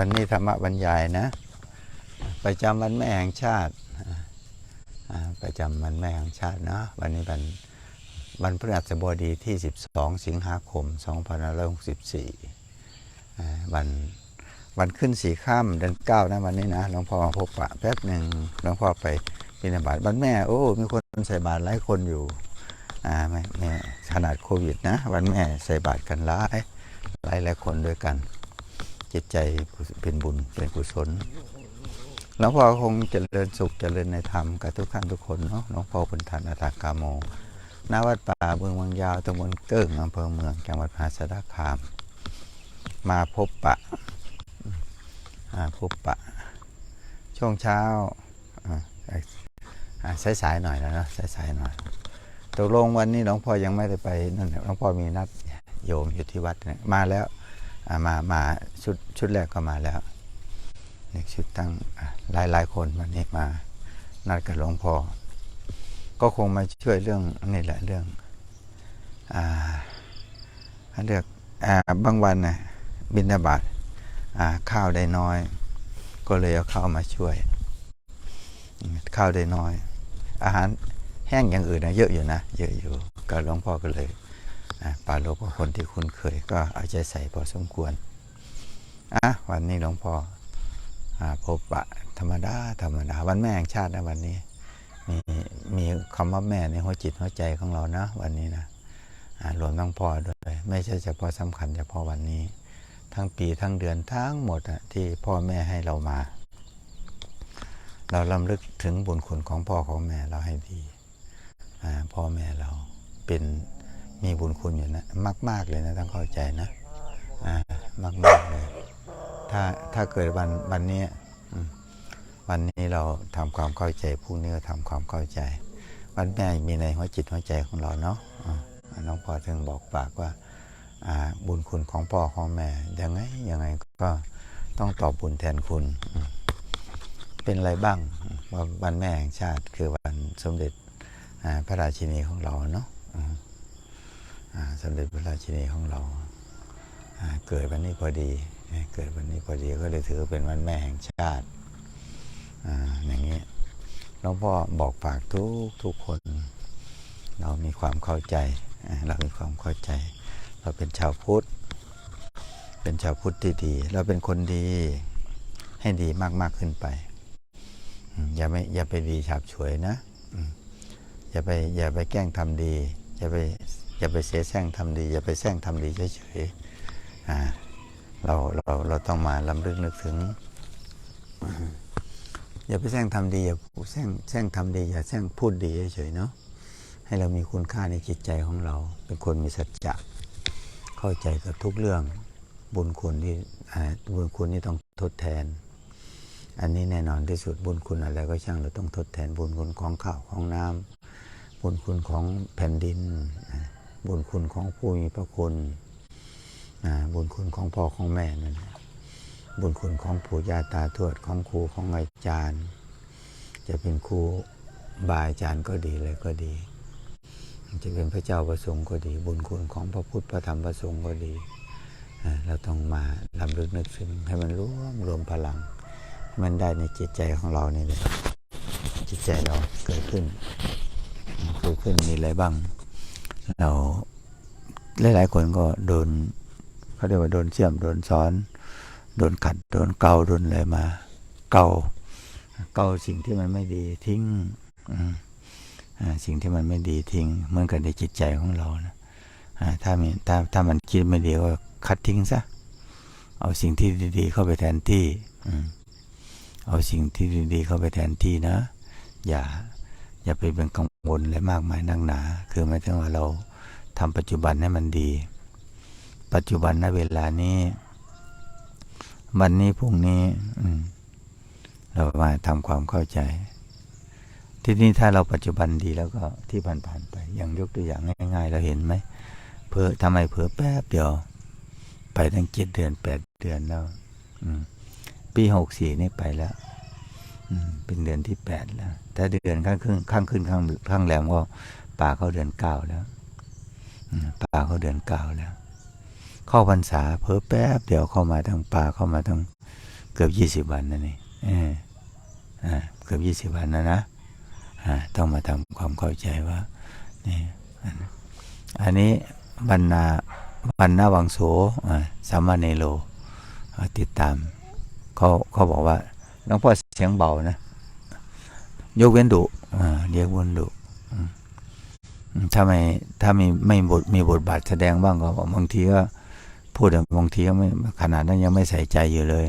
วันนี้ธรรมบรรยายนะ ประจำวันแม่แห่งชาติประจำวันแม่แห่งชาตินะวันนี้วันวันพฤหัสบดีที่ 12 สิงหาคม 2564วันวันขึ้นสี่ข้ามเดือนเก้านะวันนี้นะหลวงพ่อมาพบปะแป๊บหนึ่งหลวงพ่อไปบิณฑบาตวันแม่โอ้ มีคนใส่บาตรหลายคนอยู่อ่าไม่ไม่ขนาดโควิดนะ วันแม่ใส่บาตรกันหลายหลายหลายคนด้วยกัน จิตใจเป็นบุญเป็นกุศลหลวงพ่อคงจเจริญสุขจเจริญในธรรมกับทุกท่านทุกคนเนาะหลวงพ่อเป็นทานอัตากาโมณวัดป่าเมืองวังยาวตำบลเกิ้งอำเภอเมืองจังหวัดมหาสารคาม มาพบปะอ่าพบปะ ช่วงเช้าอ่าอ่สายๆหน่อยแล้วเนาะสายๆหน่อยตกลงวันนี้หลวงพ่อยังไม่ได้ไปนั่นน่ะหลวงพ่อมีนัดโยมอยู่ที่วัดมาแล้ว มามาชุดชุดแรกก็มาแล้วนี่ชุดตั้งหลายหลายคนวันนี้มานัดกับหลวงพ่อก็คงมาช่วยเรื่องนี่แหละเรื่องอ่าเรื่องอ่าบางวันนะบินทบาตข้าวได้น้อย ก็เลยเอาข้าวมาช่วย ข้าวได้น้อย อาหารแห้งอย่างอื่นนะเยอะอยู่นะ เยอะอยู่ก็หลวงพ่อก็เลย ป่าโลกก็คนที่คุ้นเคยก็เอาใจใส่พอสมควรอะวันนี้หลวงพ่ออพบปะธรรมดาธรรมดาวันแม่แห่งชาตินะวันนี้ มีมีคำว่าแม่ในหัวจิตหัวใจของเรานะวันนี้นะอ่ารวมทั้งพ่อด้วย ไม่ใช่เฉพาะสำคัญเฉพาะวันนี้ ทั้งปีทั้งเดือนทั้งหมดที่พ่อแม่ให้เรามา เราลำลึกถึงบุญคุณของพ่อของแม่เราให้ดีพ่อแม่เราเป็น มีบุญคุณอยู่นะมากมาก ๆเลยนะต้องเข้าใจนะอ่ามากมากเลยถ้าถ้าเกิดวันวันนี้วันนี้เราทำความเข้าใจพรุ่งนี้ก็ทำความเข้าใจ วันแม่มีในหัวจิตหัวใจของเราเนาะน้องพ่อถึงบอกปากว่าอ่าบุญคุณของพ่อของแม่ยังไงยังไงก็ต้องตอบบุญแทนคุณ เป็นอะไรบ้างว่าวันแม่แห่งชาติคือวันสมเด็จพระราชินีของเราเนาะ สมเด็จพระราชินีของเรา เกิดวันนี้พอดี เกิดวันนี้พอดีก็เลยถือเป็นวันแม่แห่งชาติอย่างนี้หลวงพ่อบอกฝากทุกทุกคน เรามีความเข้าใจ เรามีความเข้าใจ เราเป็นชาวพุทธ เป็นชาวพุทธที่ดี เราเป็นคนดีให้ดีมากมากๆขึ้นไป อย่าไม่อย่าไปดีฉาบฉวยนะอืมอย่าไปอย่าไปแกล้งทำดี อย่าไป อย่าไปเสียแซงทำดี อย่าไปแซงทำดีเฉยๆเราเราเราต้องมาลำลึกนึกถึง อย่าไปแซงทำดี อย่าแซงแซงทำดี อย่าแซงพูดดีเฉยๆเนาะให้เรามีคุณค่าในจิตใจของเรา เป็นคนมีสัจจะเข้าใจกับทุกเรื่องบุญคุณที่บุญคุณนี่ต้องทดแทน อันนี้แน่นอนที่สุดบุญคุณอะไรก็ช่างเราต้องทดแทนบุญคุณของข้าวของน้ำบุญคุณของแผ่นดินอ บุญคุณของผู้มีพระคุณบุญคุณของพ่อของแม่นั่นแหละบุญคุณของปู่ย่าตาทวดของครูของอาจารย์ จะเป็นครูบาอาจารย์ก็ดีเลยก็ดี จะเป็นพระเจ้าประสงค์ก็ดี บุญคุณของพระพุทธพระธรรมพระสงฆ์ก็ดี เราต้องมาลำลึกนึกถึงให้มันรวมรวมพลัง มันได้ในจิตใจของเรานี่เลยจิตใจเราเกิดขึ้นเกิดขึ้นมีอะไรบ้าง เราหลายๆคนก็โดนเขาเรียกว่าโดนเชื่อมโดนซ้อน โดนขัดโดนเกาโดนอะไรมา เกาเกาสิ่งที่มันไม่ดีทิ้งสิ่งที่มันไม่ดีทิ้งเหมือนกันในจิตใจของเรานะถ้ามีถ้าถ้ามันคิดไม่ดีก็คัดทิ้งซะเอาสิ่งที่ดี ๆ เข้าไปแทนที่อเอาสิ่งที่ดี ๆ เข้าไปแทนที่นะ อย่า อย่าไปเป็นกัง วลอะมากมายนักหนา คือหมายถึงว่าเราทำปัจจุบันให้มันดี ปัจจุบันณเวลานี้ วันนี้พรุ่งนี้ อืเรามาทำความเข้าใจ ที่นี่ถ้าเราปัจจุบันดีแล้วก็ที่ผ่านๆไป อย่างยกตัวอย่างง่าย ๆ เราเห็นไหมเผลอทำไมเผลอแป๊บเดียว ไปตั้งเจ็ดเดือนแปดเดือนแล้ว อืมปีหกสี่นี่ไปแล้ว เป็นเดือนที่แปดแล้ว ถ้าเดือนข้างขึ้นข้างขึ้นข้างข้างแรมก็ป่าเข้าเดือนเก้าแล้วป่าเข้าเดือนเก้าแล้ว เข้าพรรษาเพอแป๊บเดี๋ยวเข้ามาทั้งป่าเข้ามาทั้งเกือบยี่สิบวันนะนี่เอออ่าเกือบยี่สิบวันนะนะต้องมาทำความเข้าใจว่านี่อันนี้บรรณาบรรณาวังโสอ่าสามเณโรอ่าติดตามเขาเขาบอกว่าหลวงพ่อ เสียงเบานะ ยกเว้นดุเรียกวนดุถ้าไม่ถ้ามีไม่บทมีบทบาทแสดงบ้างก็บางทีก็พูดบางทีก็ไม่ขนาดนั้นยังไม่ใส่ใจอยู่เลย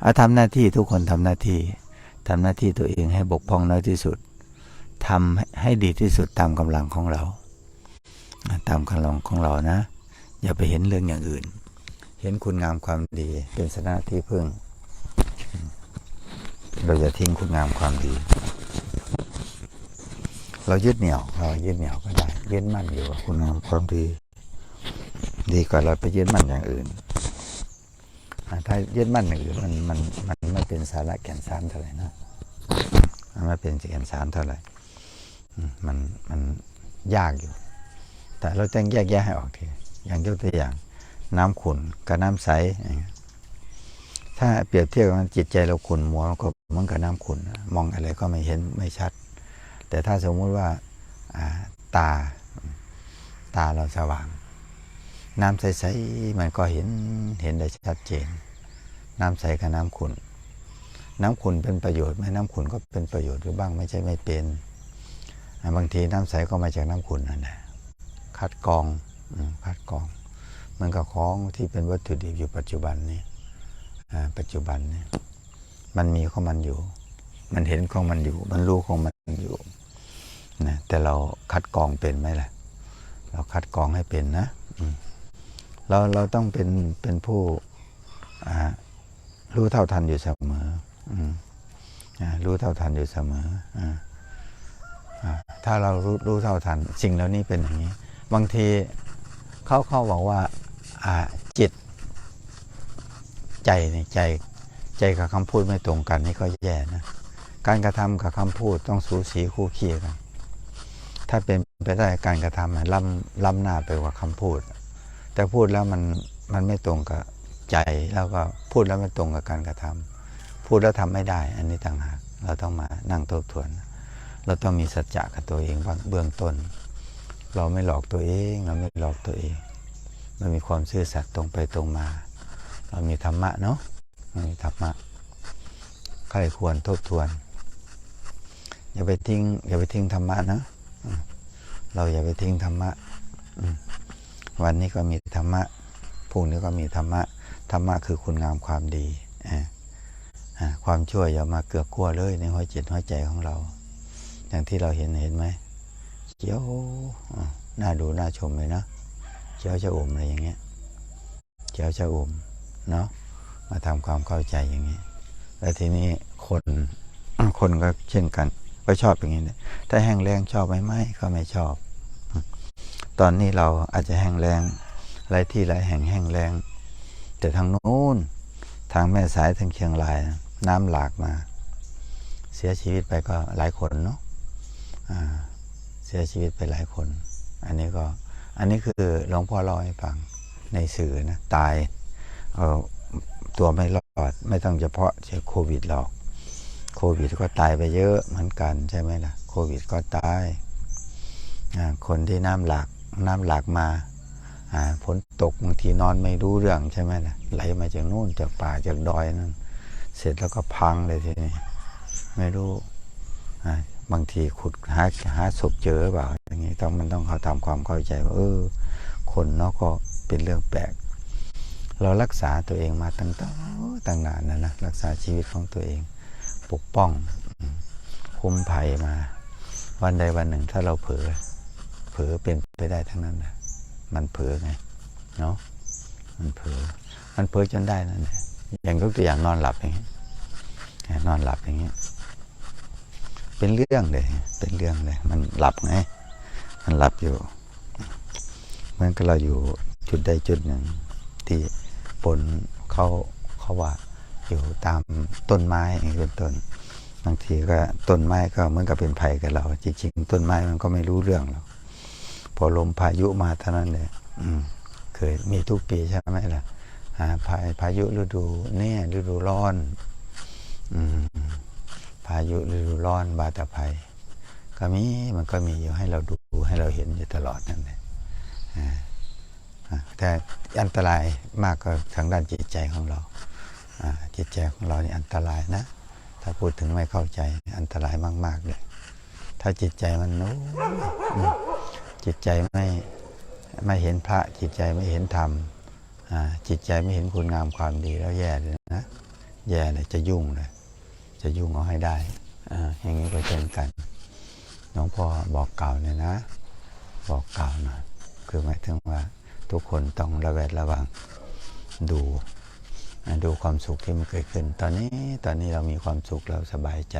เอาทำหน้าที่ทุกคนทำหน้าที่ทำหน้าที่ตัวเองให้บกพร่องน้อยที่สุดทำให้ดีที่สุดตามกำลังของเรา ตามกำลังของเรานะ อย่าไปเห็นเรื่องอย่างอื่น เห็นคุณงามความดีเป็นสถาที่พึ่ง เราจะทิ้งคุณงามความดี เรายึดเหนี่ยวเรายึดเหนี่ยวก็ได้ยึดมั่นอยู่กับคุณงามความดี ดีกว่าเราไปยึดมั่นอย่างอื่นอ่าถ้ายึดมั่นอย่างอื่นมันมันมันไม่เป็นสาระแก่นสารเท่าไหร่นะมันไม่เป็นแก่นสารเท่าไหร่มมันมันยากอยู่ แต่เราต้องแยกแยะให้ออกทีอย่างยกตัวอย่าง น้ำขุ่นกับน้ำใสอย่างเงี้ย ถ้าเปรียบเทียบกันจิตใจเราขุ่นมัวมันก็เหมือนกับน้ำขุ่นมองอะไรก็ไม่เห็นไม่ชัด แต่ถ้าสมมุติว่าตาตาเราสว่าง น้ำใสๆมันก็เห็นเห็นได้ชัดเจน น้ำใสกับน้ำขุ่นน้ำขุ่นเป็นประโยชน์ไหมน้ำขุ่นก็เป็นประโยชน์หรือบ้างไม่ใช่ไม่เป็นบางทีน้ำใสก็มาจากน้ำขุ่นนั่นแหละคัดกรองคัดกรองเหมันกับของที่เป็นวัตถุดิบอยู่ปัจจุบันนี้ ปัจจุบันนี้มันมีของมันอยู่ มันเห็นของมันอยู่ มันรู้ของมันอยู่นะแต่เราคัดกรองเป็นไหมล่ะ เราคัดกรองให้เป็นนะเราเราต้องเป็นเป็นผู้รู้เท่าทันอยู่เสมออืรู้เท่าทันอยู่เสมออถ้าเรารู้รู้เท่าทันสิ่งเหล่านี้เป็นอย่างนี้ บางทีเขาเขาบอกว่า อ่าจิตในใจ ใจกับคำพูดไม่ตรงกันนี่ก็แย่นะการกระทำกับคำพูดต้องสูสีคู่เคียงกันถ้าเป็นไปได้การกระทำอะล้ำล้ำหน้าไปกว่าคำพูด แต่พูดแล้วมันมันไม่ตรงกับใจแล้วก็พูดแล้วไม่ตรงกับการกระทำพูดแล้วทำไม่ได้ อันนี้ต่างหากเราต้องมานั่งทบทวน เราต้องมีสัจจะกับตัวเองบ้างเบื้องต้น เราไม่หลอกตัวเอง เราไม่หลอกตัวเองเรามีความซื่อสัตย์ตรงไปตรงมา เรามีธรรมะเนาะเรามีธรรมะใครควรทบทวน อย่าไปทิ้ง อย่าไปทิ้งธรรมะนะอืมเราอย่าไปทิ้งธรรมะวันนี้ก็มีธรรมะพรุ่งนี้ก็มีธรรมะธรรมะคือคุณงามความดีอ่าความชั่วอย่ามาเกือกกลัวเลยในหัวจิตหัวใจของเรา อย่างที่เราเห็นเห็นไหมเขียวน่าดูน่าชมเลยนะเขียวชะอมอะไรอย่างเงี้ยเขียวชะอม เนาะมาทำความเข้าใจอย่างนี้ แล้วทีนี้คนคนก็เช่นกัน ก็ชอบอย่างนี้นะถ้าแห้งแรงชอบไหมไม่ก็ไม่ชอบ ตอนนี้เราอาจจะแห้งแรงหลายที่หลายแห่งแห้งแรงแต่ทางนู้นทางแม่สายทางเชียงราย น้ำหลากมา เสียชีวิตไปก็หลายคนเนาะเสียชีวิตไปหลายคน อันนี้ก็ อันนี้คือหลวงพ่อเล่าให้ฟังในสื่อนะตาย ตัวไม่รอด ไม่ต้องเฉพาะเชื้อโควิดหรอกโควิดก็ตายไปเยอะเหมือนกันใช่ไหมล่ะโควิดก็ตายคนที่น้ำหลากน้ำหลากมาฝนตกบางทีนอนไม่รู้เรื่องใช่ไหมล่ะไหลมาจากนู่นจากป่าจากดอยนั่นเสร็จแล้วก็พังเลยทีนี้ไม่รู้บางทีขุดหาหาศพเจอเปล่าอย่างนี้ต้องมันต้องเขาทำความเข้าใจว่าเออคนเนาะก็เป็นเรื่องแปลก เรารักษาตัวเองมาตั้งแต่ตั้งนานนะนะรักษาชีวิตของตัวเอง ปกป้องคุ้มภัยมา วันใดวันหนึ่งถ้าเราเผลอเผลอเป็นไปได้ทั้งนั้นนะมันเผลอไงเนาะมันเผลอมันเผลอจนได้นั่นแหละอย่างยกตัวอย่างนอนหลับอย่างเงี้ยนอนหลับอย่างเงี้ยเป็นเรื่องเลย เป็นเรื่องเลย มันหลับไง มันหลับอยู่เหมือนกับเราอยู่จุดใดจุดหนึ่งที่ ปนเขาเขาว่าอยู่ตามต้นไม้อย่างนี้เป็นต้นบางทีก็ต้นไม้ก็เหมือนกับเป็นภัยกับเรา จริงๆ ต้นไม้มันก็ไม่รู้เรื่องหรอกพอลมพายุมาเท่านั้นเลยอืมเคยมีทุกปีใช่ไหมล่ะอ่าพาพายุฤดูเนี่ยฤดูร้อนอืมพายุฤดูร้อนบาตาภัย ก็มีมันก็มีอยู่ให้เราดูให้เราเห็นอยู่ตลอดนั่นแหละอ่าอ่า แต่อันตรายมากก็ทางด้านจิตใจของเราจิตใจของเรานี่อันตรายนะ ถ้าพูดถึงไม่เข้าใจอันตรายมาก ๆเลย ถ้าจิตใจมันโน้จิตใจไม่ไม่เห็นพระจิตใจไม่เห็นธรรมจิตใจไม่เห็นคุณงามความดีแล้วแย่เลยนะแย่เลยจะยุ่งเลยจะยุ่งเอาให้ได้อย่างนี้ก็เช่นกันหลวงพ่อบอกกล่าวเนี่ยนะ บอกกล่าวหนะคือหมายถึงว่า ทุกคนต้องระแวดระวังดูดูความสุขที่มันเกิดขึ้น ตอนนี้ตอนนี้เรามีความสุขเราสบายใจ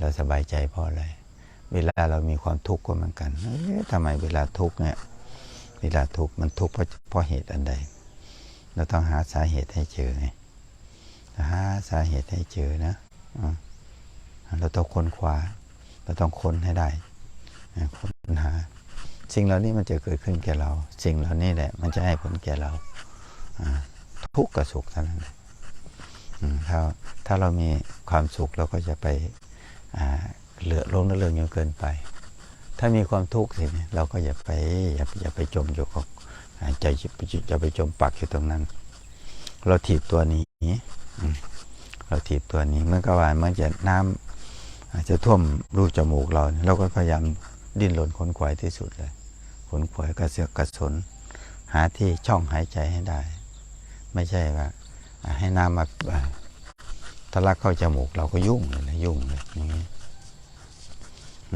เราสบายใจเพราะอะไร เวลาเรามีความทุกข์ก็เหมือนกันทำไมเวลาทุกข์เนี่ยเวลาทุกข์มันทุกข์เพราะเพราะเหตุอันใด เราต้องหาสาเหตุให้เจอไงหาสาเหตุให้เจอนะเราต้องค้นคว้าเราต้องค้นให้ได้ค้นหา สิ่งเหล่านี้มันจะเกิดขึ้นแก่เรา สิ่งเหล่านี้แหละ มันจะให้ผลแก่เราทุกข์กับสุขเท่านั้นถ้าถ้าเรามีความสุขเราก็จะไปเหลือลงนั่นเรื่องจนเกินไป ถ้ามีความทุกข์สิเราก็อย่าไปอย่าอย่าไปจมอยู่กับใจจะไปจะไปจมปักอยู่ตรงนั้น เราถีบตัวหนี้เราถีบตัวหนี้เมื่อกว่ามันจะน้ำอาจะท่วมรูจมูกเรา เราก็พยายามดิ้นรนขนขวายที่สุดเลย นขวยกระเสือกกระสน หาที่ช่องหายใจให้ได้ ไม่ใช่ว่าให้น้ำมาอ่าทะลักเข้าจมูกเราก็ยุ่งเลยนะยุ่งเลยอย่างนี้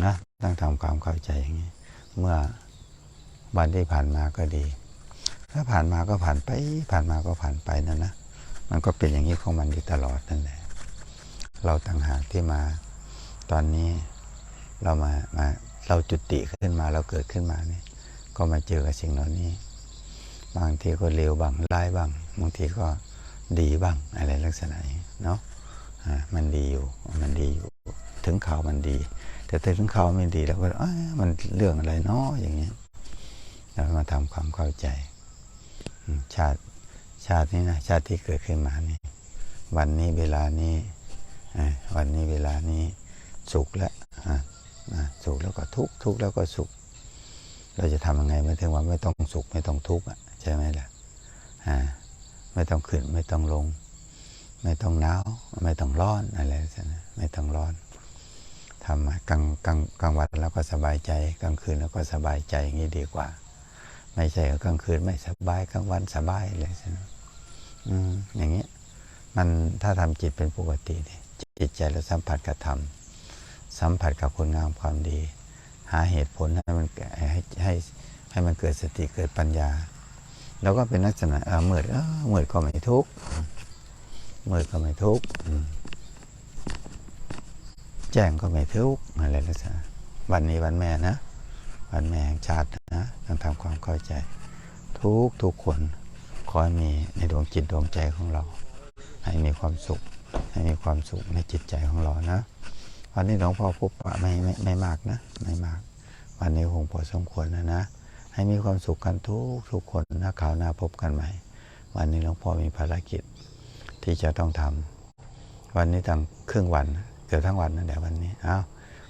นะต้องทำความเข้าใจอย่างนี้ เมื่อวันที่ผ่านมาก็ดี ถ้าผ่านมาก็ผ่านไป ผ่านมาก็ผ่านไปนั่นนะมันก็เป็นอย่างนี้ของมันอยู่ตลอดนั่นแหละ เราต่างหากที่มาตอนนี้เรามามาเราจุติขึ้นมาเราเกิดขึ้นมาเนี่ย ก็มาเจอกับสิ่งเหล่านี้ บางทีก็เลวบ้างร้ายบ้างบางทีก็ดีบ้างอะไรลักษณะนี้เนาะอ่ามันดีอยู่มันดีอยู่ ถึงข่าวมันดี แต่ถึงข่าวไม่ดีเราก็อ้ยมันเรื่องอะไรเนาะอย่างเงี้ยเรามาทำความเข้าใจ ชาติชาตินี้นะชาติที่เกิดขึ้นมานี่วันนี้เวลานี้อ่าวันนี้เวลานี้สุขแล้วอ่าอ่าสุขแล้วก็ทุกข์ทุกข์แล้วก็สุข เราจะทำยังไงไม่ถึงว่าไม่ต้องสุขไม่ต้องทุกข์ใช่ไหมล่ะอ่าไม่ต้องขึ้นไม่ต้องลง ไม่ต้องหนาวไม่ต้องร้อนอะไรสักนะไม่ต้องร้อนทำมากลางกลางกลางวันแล้วก็สบายใจกลางคืนแล้วก็สบายใจอย่างนี้ดีกว่า ไม่ใช่กลางคืนไม่สบายกลางวันสบายเลยใช่ไหมอืมอย่างเงี้ยมันถ้าทำจิตเป็นปกติจิตใจเราสัมผัสกับธรรมสัมผัสกับคุณงามความดี หาเหตุผลให้มันให้ให้ให้มันเกิดสติเกิดปัญญา แล้วก็เป็นลักษณะเออเมื่อเออเมื่อก็ไม่ทุกข์เมื่อก็ไม่ทุกข์แจ้งก็ไม่ทุกข์อะไรลักษณะวันนี้วันแม่นะ วันแม่แห่งชาตินะต้องทำความเข้าใจ ทุกทุกคนขอให้มีในดวงจิตดวงใจของเรา ให้มีความสุข ให้มีความสุขในจิตใจของเรานะ วันนี้หลวงพ่อพบปะไม่ไม่ไม่มากนะ ไม่มาก วันนี้คงพอสมควรนะนะ ให้มีความสุขกันทุกทุกคนนะข่าวหน้าพบกันใหม่ วันนี้หลวงพ่อมีภารกิจที่จะต้องทำวันนี้ตั้งครึ่งวันเกือบทั้งวันนั่นแหละวันนี้อ้าว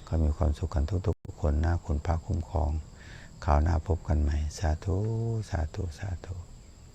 ก็มีความสุขกันทุกทุกๆคนนะคุณพระคุ้มครองข่าวหน้าพบกันใหม่ สาธุ สาธุ สาธุ